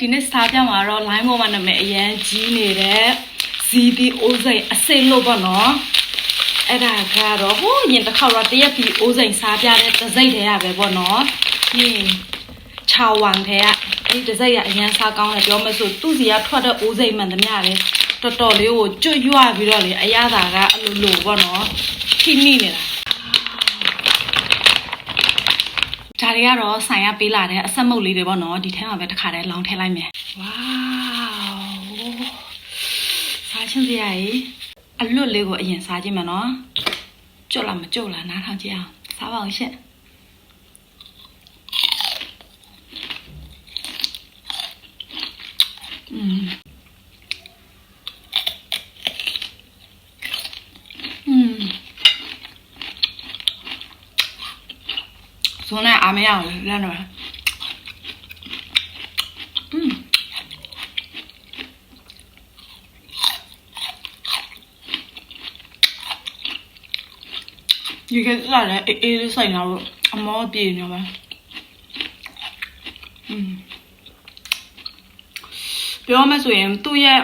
ဒီနေ့စားပြမှာတော့ line ပေါ်မှာနာမည်အရန်ကြီးနေတဲ့ဇီဒီအိုးစိန်အစိမ့်လို့ပေါ့နော်အဲ့ဒါကတော့ဟိုးရင်တစ်ခေါက်တော့တရက်ပြီးအိုးစိန်စားပြတဲ့တစိမ့်ထဲရပဲပေါ့နော်ဟင်းချာဝမ်ထဲကအဲ့ဒီတစိမ့်ကအရန်စားကောင်းတယ်ပြောမဆိုသူ့စီကထွက်တဲ့အိုးစိန်မှန်သမျှလေတော်တော်လေးကိုကျွတ်ရွပြီးတော့လေအရသာကအလိုလိုပေါ့နော်ထိမိနေတာ ဒါတွေကတော့ဆိုင်ရပေးလာတဲ့အဆက်မုတ်လေးတွေပေါ့နော်ဒီထဲမှာပဲတစ်ခါတည်းလောင်းထည့်လိုက်မယ်ဝေါစားချင်းစရာကြီးအလွတ်လေးကိုအရင်စားကြည့်မယ်နော်ကျွတ်လားမကျွတ်လားနားထောင်ကြည့်အောင်စားပါအောင်ရှင့်อืม ဇွန်နဲ့အားမရအောင်လမ်းတော့อืมဒီကစားလည်းအေးအေးလေးဆိုင်လာတော့အမောပြေနေပါอืมပြောမှဆိုရင်သူ့ရဲ့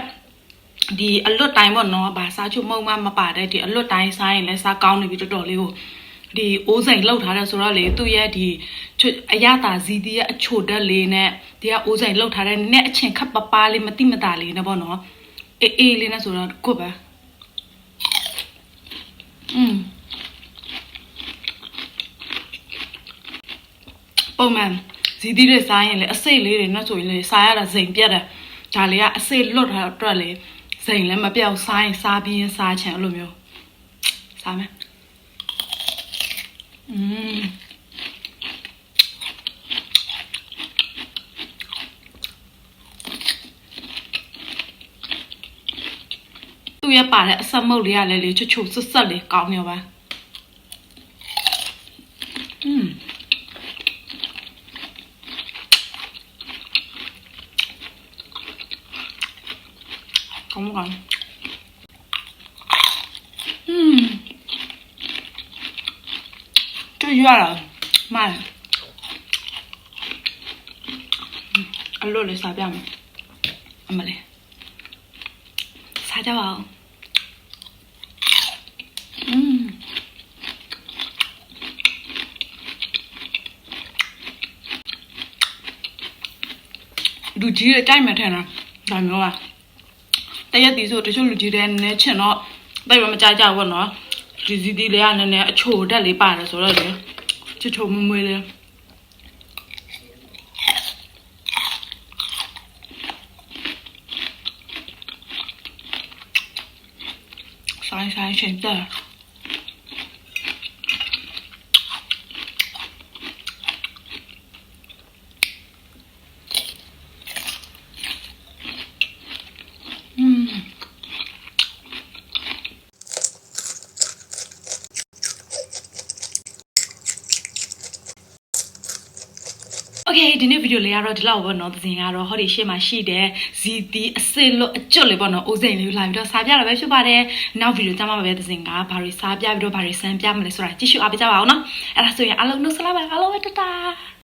ဒီအလွတ်တိုင်းပေါ့နော်ဗာစားချုပ်မုံမမပါတဲ့ဒီအလွတ်တိုင်းစားရင်လည်းစားကောင်းနေပြီတော်တော်လေးကို ဒီအိုးစိန်လောက်ထားတယ်ဆိုတော့လေသူ့ရဲ့ဒီချွတ်အရသာဇီတီရဲ့အချိုတက်လေးနဲ့ဒီကအိုးစိန်လောက်ထားတဲ့နည်းအချင်းခပ်ပပလေးမတိမတာလေးနဲ့ပေါ့နော်အေးအေးလေးနဲ့ဆိုတော့ကိုပဲอืมပုံမှန်ဇီတီတွေစားရင်လေအစိတ်လေးတွေနဲ့ဆိုရင်လေစားရတာဇိမ်ပြတ်တယ်ဒါလေးကအစိတ်လွတ်ထားတော့လေဇိမ်လည်းမပြောက်စားရင်စားပြီးရင်စားချင်အဲ့လိုမျိုးစားမယ် อืมသူရပါတဲ့အဆက်မုတ်လေးကလည်းလေချွတ်ချွတ်ဆွ တွေ့ရတာမှန်အလို့လေးစားပြမယ်အမလေးစားကြပါဦးอืมလူကြီးတွေကြိုက်မှထင်တာဒါမျိုးကတရက်တီဆိုတချို့လူကြီးတွေနည်းချင်တော့တိတ်မကြကြဘူးเนาะ ဒီစီတီလေးကနည်းနည်းအချိုတက်လေးပါတယ်ဆိုတော့လေချစ်ချုံမမွေးလေးဆိုင်ဆိုင်ရှင်တဲ့อืม โอเคဒီနေ့ဗီဒီယိုလေးကတော့ဒီလောက်ပေါ့နော်သင်ကတော့ဟောဒီရှေ့မှာရှိတဲ့ဇီတီအစစ်လို့အကျွတ်လေးပေါ့နော်အိုးစိန်လေးလာပြီးတော့စားပြတာပဲဖြစ်ပါတယ်နောက်ဗီဒီယိုကြမှာပဲသင်ကဘာတွေစားပြပြီးတော့ဘာတွေစမ်းပြမလဲဆိုတာကြည့်ရှုအားပေးကြပါအောင်နော်အဲ့ဒါဆိုရင်အားလုံးနှုတ်ဆက်လိုက်ပါအားလုံးပဲတတာ